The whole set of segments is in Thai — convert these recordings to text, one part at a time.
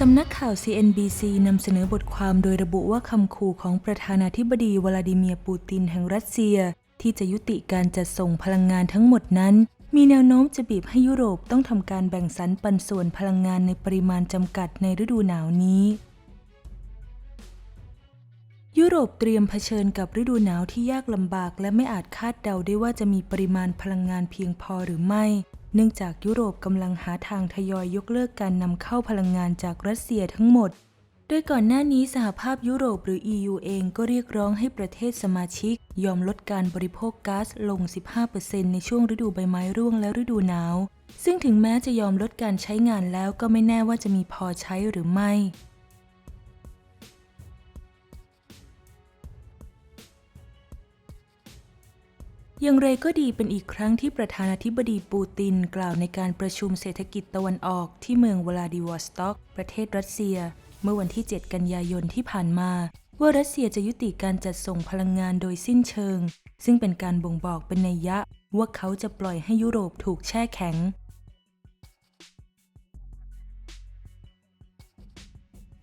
สำนักข่าว CNBC นำเสนอบทความโดยระบุว่าคำขู่ของประธานาธิบดีวลาดิเมียร์ปูตินแห่งรัสเซีย ที่จะยุติการจัดส่งพลังงานทั้งหมดนั้น มีแนวโน้มจะบีบให้ยุโรปต้องทำการแบ่งสรรปันส่วนพลังงานในปริมาณจำกัดในฤดูหนาวนี้ ยุโรปเตรียมเผชิญกับฤดูหนาวที่ยากลำบากและไม่อาจคาดเดาได้ว่าจะมีปริมาณพลังงานเพียงพอหรือไม่ เนื่องจากยุโรปกำลังหาทางทยอยยกเลิกการนำเข้าพลังงานจากรัสเซียทั้งหมด โดยก่อนหน้านี้สหภาพยุโรปหรือ EU เองก็เรียกร้องให้ประเทศสมาชิก ยอมลดการบริโภคก๊าซลง 15%ในช่วงฤดูใบไม้ร่วงและฤดูหนาว ซึ่งถึงแม้จะยอมลดการใช้งานแล้วก็ไม่แน่ว่าจะมีพอใช้หรือไม่ อย่างไรก็ดีเป็นอีกครั้งที่ประธานาธิบดีปูตินกล่าวในการประชุมเศรษฐกิจตะวันออกที่เมืองวลาดิวอสต็อก ประเทศรัสเซีย เมื่อวันที่ 7 กันยายนที่ผ่านมา ว่ารัสเซียจะยุติการจัดส่งพลังงานโดยสิ้นเชิง ซึ่งเป็นการบ่งบอกเป็นนัยยะ ว่าเขาจะปล่อยให้ยุโรปถูกแช่แข็ง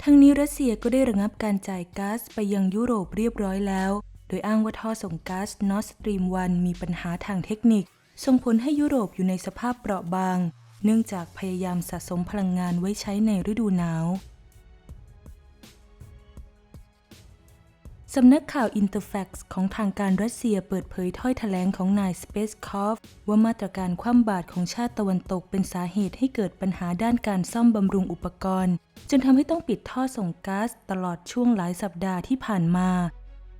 ทั้งนี้รัสเซียก็ได้ระงับการจ่ายก๊าซไปยังยุโรปเรียบร้อยแล้ว โดยอ้างว่าท่อส่งก๊าซ Nord Stream 1มีปัญหาทางเทคนิค ส่งผลให้ยุโรปอยู่ในสภาพเปราะบาง เนื่องจากพยายามสะสมพลังงานไว้ใช้ในฤดูหนาวสำนักข่าว Interfax ของทางการรัสเซียเปิดเผยถ้อยแถลงของนายสเปซคอฟว่ามาตรการคว่ำบาตรของชาติตะวันตกเป็นสาเหตุให้เกิดปัญหาด้านการซ่อมบำรุงอุปกรณ์ จนทำให้ต้องปิดท่อส่งก๊าซตลอดช่วงหลายสัปดาห์ที่ผ่านมา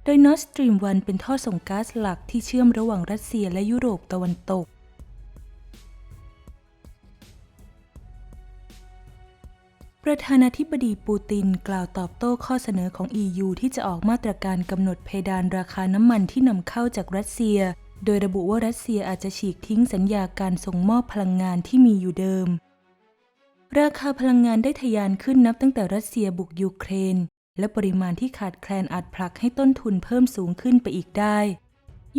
โดย Nord Stream 1 เป็นท่อส่งก๊าซหลักที่เชื่อมระหว่างรัสเซียและยุโรปตะวันตก ประธานาธิบดีปูตินกล่าวตอบโต้ข้อเสนอของ EU ที่จะออกมาตรการกำหนดเพดานราคาน้ำมันที่นำเข้าจากรัสเซีย โดยระบุว่ารัสเซียอาจจะฉีกทิ้งสัญญาการส่งมอบพลังงานที่มีอยู่เดิม ราคาพลังงานได้ทะยานขึ้นนับตั้งแต่รัสเซียบุกยูเครน และปริมาณที่ขาดแคลนอาจผลักให้ต้นทุนเพิ่มสูงขึ้นไปอีกได้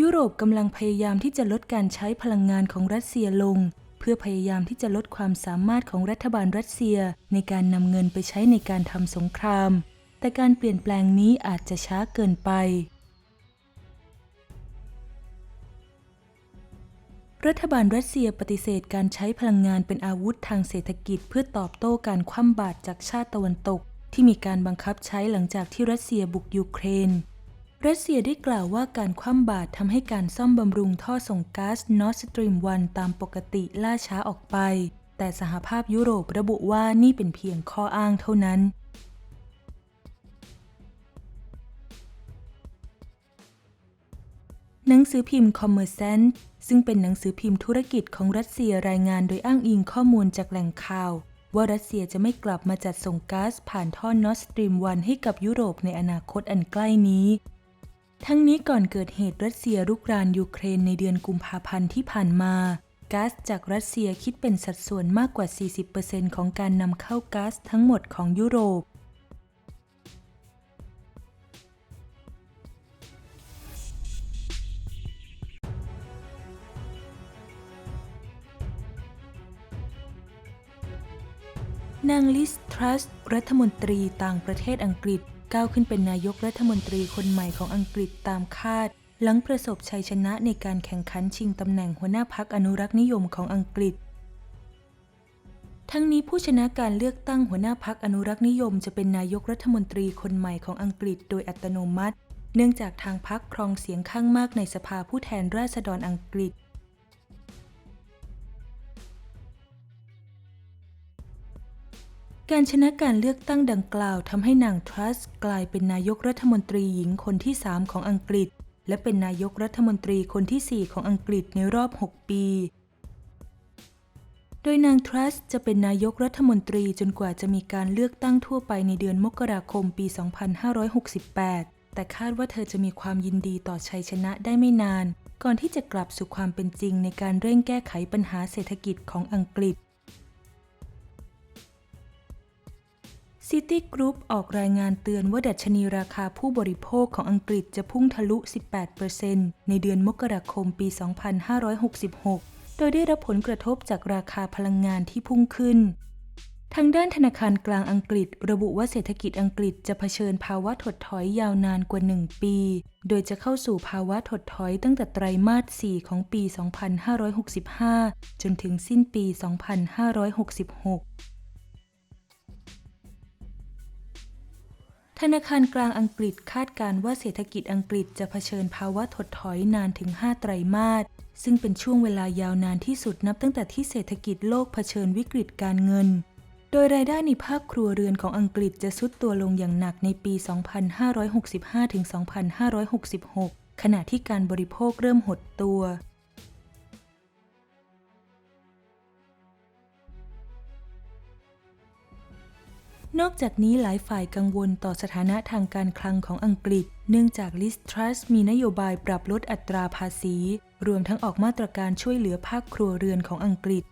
ยุโรปกำลังพยายามที่จะลดการใช้พลังงานของรัสเซียลง เพื่อพยายามที่จะลดความสามารถของรัฐบาลรัสเซียในการนำเงินไปใช้ในการทำสงคราม แต่การเปลี่ยนแปลงนี้อาจจะช้าเกินไปรัฐบาลรัสเซียปฏิเสธการใช้พลังงานเป็นอาวุธทางเศรษฐกิจเพื่อตอบโต้การคว่ำบาตรจากชาติตะวันตก ที่มีการบังคับใช้หลังจากที่รัสเซียบุกยูเครน รัสเซียได้กล่าวว่าการคว่ำบาตรทำให้การซ่อมบำรุงท่อส่งก๊าซ Nord Stream 1ตามปกติล่าช้าออกไป แต่สหภาพยุโรประบุว่านี่เป็นเพียงข้ออ้างเท่านั้นหนังสือพิมพ์ Commercant ซึ่งเป็นหนังสือพิมพ์ธุรกิจของรัสเซียรายงานโดยอ้างอิงข้อมูลจากแหล่งข่าว ว่ารัสเซียจะไม่กลับมาจัดส่งก๊าซผ่านท่อนอสตรีมวันให้กับยุโรปในอนาคตอันใกล้นี้ ทั้งนี้ก่อนเกิดเหตุรัสเซียรุกรานยูเครนในเดือนกุมภาพันธ์ที่ผ่านมาก๊าซจากรัสเซียคิดเป็นสัดส่วนมากกว่า 40%ของการนำเข้าก๊าซทั้งหมดของยุโรป นางลิสทรัสรัฐมนตรีต่างประเทศอังกฤษก้าวขึ้นเป็นนายกรัฐมนตรีคนใหม่ของอังกฤษตามคาด หลังประสบชัยชนะในการแข่งขันชิงตำแหน่งหัวหน้าพักอนุรักษ์นิยมของอังกฤษ ทั้งนี้ผู้ชนะการเลือกตั้งหัวหน้าพักอนุรักษ์นิยม จะเป็นนายกรัฐมนตรีคนใหม่ของอังกฤษโดยอัตโนมัติ เนื่องจากทางพักครองเสียงข้างมากในสภาผู้แทนราษฎรอังกฤษ การชนะการเลือกตั้งดังกล่าวทำให้นางทรัสกลายเป็นนายกรัฐมนตรีหญิงคนที่ 3 ของอังกฤษ และเป็นนายกรัฐมนตรีคนที่ 4 ของอังกฤษในรอบ 6 ปี โดยนางทรัสจะเป็นนายกรัฐมนตรีจนกว่าจะมีการเลือกตั้งทั่วไปในเดือนมกราคมปี 2568 แต่คาดว่าเธอจะมีความยินดีต่อชัยชนะได้ไม่นาน ก่อนที่จะกลับสู่ความเป็นจริงในการเร่งแก้ไขปัญหาเศรษฐกิจของอังกฤษ ซิตี้กรุ๊ปออกรายงานเตือนว่าดัชนีราคาผู้บริโภคของอังกฤษจะพุ่งทะลุ 18%ในเดือนมกราคมปี 2566 โดยได้รับผลกระทบจากราคาพลังงานที่พุ่งขึ้น ทางด้านธนาคารกลางอังกฤษ ระบุว่าเศรษฐกิจอังกฤษจะเผชิญภาวะถดถอยยาวนานกว่า 1 ปี โดยจะเข้าสู่ภาวะถดถอยตั้งแต่ไตรมาส 4 ของปี 2565 จนถึงสิ้นปี 2566 ธนาคารกลางอังกฤษคาดการว่าเศรษฐกิจอังกฤษจะเผชิญภาวะถดถอยนานถึง 5 ไตรมาส ซึ่งเป็นช่วงเวลายาวนานที่สุดนับตั้งแต่ที่เศรษฐกิจโลกเผชิญวิกฤตการเงิน โดยรายได้ในภาคครัวเรือนของอังกฤษจะซุดตัวลงอย่างหนักในปี 2,565-2,566 ขณะที่การบริโภคเริ่มหดตัว นอกจากนี้หลายฝ่ายกังวลต่อสถานะทางการคลังของอังกฤษ เนื่องจากลิสทรัสมีนโยบายปรับลดอัตราภาษี รวมทั้งออกมาตรการช่วยเหลือภาคครัวเรือนของอังกฤษ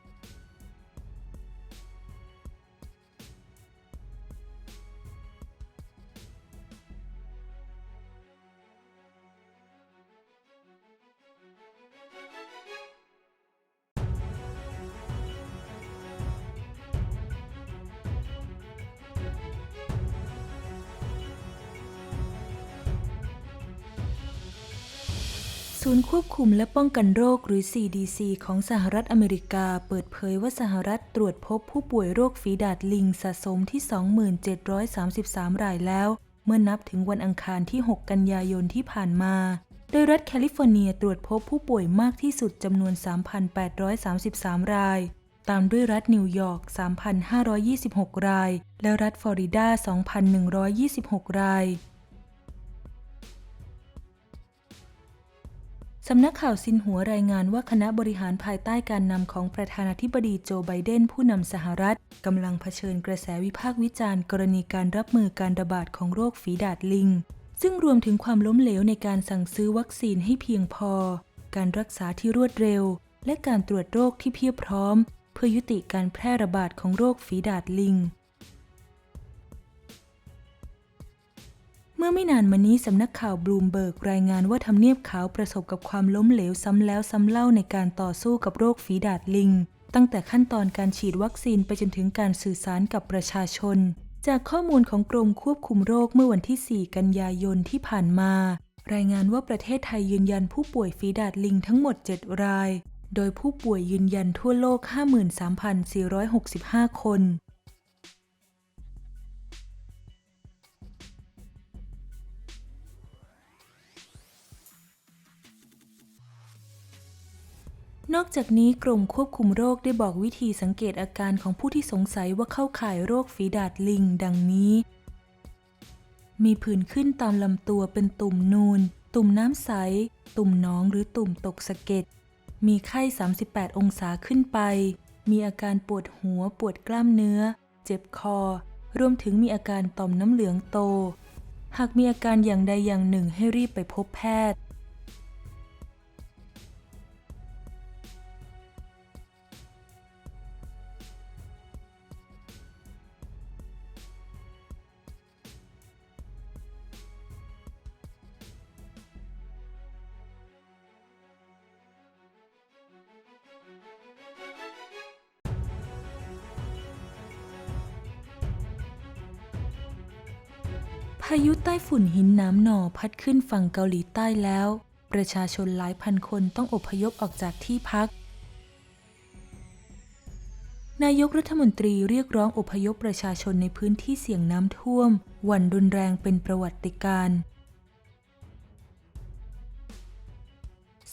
ศูนย์ควบคุมและป้องกันโรคหรือ CDC ของสหรัฐอเมริกา เปิดเผยว่าสหรัฐตรวจพบผู้ป่วยโรคฝีดาดลิงสะสมที่ 2733 รายแล้ว เมื่อนับถึงวันอังคารที่ 6 กันยายนที่ผ่านมา โดยรัฐแคลิฟอร์เนียตรวจพบผู้ป่วยมากที่สุดจำนวน 3,833 ราย ตามด้วยรัฐนิวยอร์ก 3,526 ราย และรัฐฟลอริดา 2,126 ราย สำนักข่าวซินหัวรายงานว่าคณะบริหารภายใต้การนำของประธานาธิบดีโจไบเดนผู้นำสหรัฐกำลังเผชิญกระแสวิพากษ์วิจารณ์กรณีการรับมือการระบาดของโรคฝีดาดลิง ซึ่งรวมถึงความล้มเหลวในการสั่งซื้อวัคซีนให้เพียงพอ การรักษาที่รวดเร็ว และการตรวจโรคที่เพียบพร้อม เพื่อยุติการแพร่ระบาดของโรคฝีดาดลิง เมื่อไม่นานมานี้สำนักข่าวบลูมเบิร์กรายงานว่าทำเนียบขาวประสบกับความล้มเหลวซ้ำแล้วซ้ำเล่าในการต่อสู้กับโรคฝีดาดลิง ตั้งแต่ขั้นตอนการฉีดวัคซีนไปจนถึงการสื่อสารกับประชาชน จากข้อมูลของกรมควบคุมโรคเมื่อวันที่ 4 กันยายนที่ผ่านมา รายงานว่าประเทศไทยยืนยันผู้ป่วยฝีดาดลิงทั้งหมด 7 ราย โดยผู้ป่วยยืนยันทั่วโลก 53,465 คน นอกจากนี้กรมควบคุมโรคได้บอกวิธีสังเกตอาการของผู้ที่สงสัยว่าเข้าข่ายโรคฝีดาดลิง ดังนี้ มีผื่นขึ้นตามลำตัวเป็นตุ่มนูน ตุ่มน้ำใส ตุ่มหนองหรือตุ่มตกสะเก็ด มีไข้ 38 องศาขึ้นไป มีอาการปวดหัวปวดกล้ามเนื้อ เจ็บคอ รวมถึงมีอาการต่อมน้ำเหลืองโต หากมีอาการอย่างใดอย่างหนึ่งให้รีบไปพบแพทย์ายุใต้ฝุ่นหินน้ำหน่อพัดขึ้นฝั่งเกาหลีใต้แล้ว ประชาชนหลายพันคนต้องอพยพออกจากที่พัก นายกรัฐมนตรีเรียกร้องอพยพประชาชนในพื้นที่เสี่ยงน้ำท่วม วันรุนแรงเป็นประวัติการณ์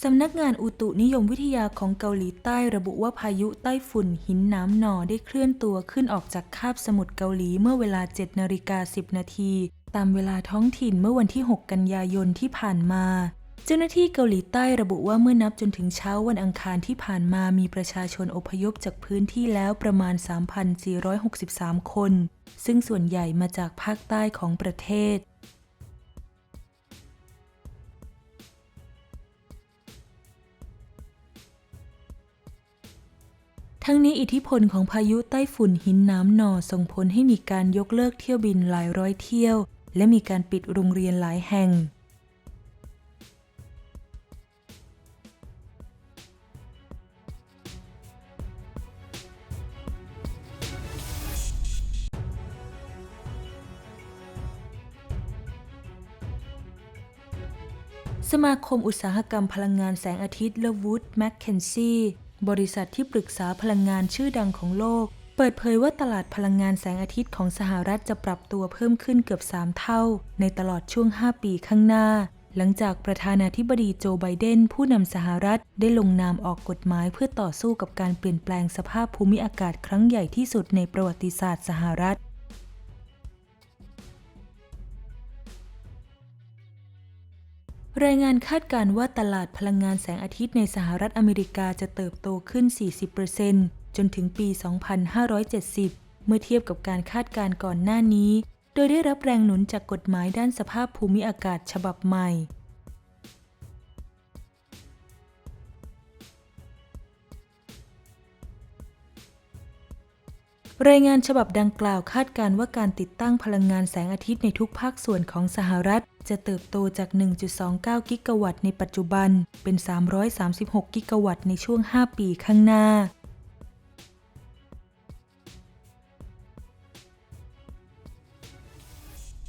สำนักงานอุตุนิยมวิทยาของเกาหลีใต้ระบุว่าพายุใต้ฝุ่นหินน้ำหนอได้เคลื่อนตัวขึ้นออกจากคาบสมุทรเกาหลีเมื่อเวลา 7 นาฬิกา 10 นาที ตามเวลาท้องถิ่นเมื่อวันที่ 6 กันยายนที่ผ่านมา เจ้าหน้าที่เกาหลีใต้ระบุว่าเมื่อนับจนถึงเช้าวันอังคารที่ผ่านมามีประชาชนอพยพจากพื้นที่แล้วประมาณ 3,463 คน ซึ่งส่วนใหญ่มาจากภาคใต้ของประเทศทั้งนี้อิทธิพลของพายุใต้ฝุ่นหินน้ำหนอส่งผลให้มีการยกเลิกเที่ยวบินหลายร้อยเที่ยว และมีการปิดโรงเรียนหลายแห่ง สมาคมอุตสาหกรรมพลังงานแสงอาทิตย์และวูดแมคเคนซีบริษัทที่ปรึกษาพลังงานชื่อดังของโลก เปิดเผยว่าตลาดพลังงานแสงอาทิตย์ของสหรัฐจะปรับตัวเพิ่มขึ้นเกือบ 3 เท่า ในตลอดช่วง 5 ปีข้างหน้า หลังจากประธานาธิบดีโจไบเดน ผู้นำสหรัฐได้ลงนามออกกฎหมายเพื่อต่อสู้กับการเปลี่ยนแปลงสภาพภูมิอากาศครั้งใหญ่ที่สุดในประวัติศาสตร์สหรัฐรายงานคาดการณ์ว่าตลาดพลังงานแสงอาทิตย์ในสหรัฐอเมริกาจะเติบโตขึ้น 40% จนถึงปี 2570 เมื่อเทียบกับการคาดการณ์ก่อนหน้านี้ โดยได้รับแรงหนุนจากกฎหมายด้านสภาพภูมิอากาศฉบับใหม่ รายงานฉบับดังกล่าวคาดการณ์ว่าการติดตั้งพลังงานแสงอาทิตย์ในทุกภาคส่วนของสหรัฐ จะเติบโตจาก 1.29 กิกะวัตต์ในปัจจุบัน เป็น 336 กิกะวัตต์ในช่วง 5 ปีข้างหน้า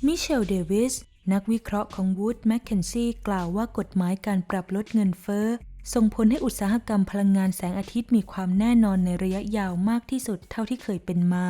มิเชล เดวิส นักวิเคราะห์ของวูดแมคเคนซี่กล่าวว่ากฎหมายการปรับลดเงินเฟ้อ ส่งผลให้อุตสาหกรรมพลังงานแสงอาทิตย์มีความแน่นอนในระยะยาวมากที่สุดเท่าที่เคยเป็นมา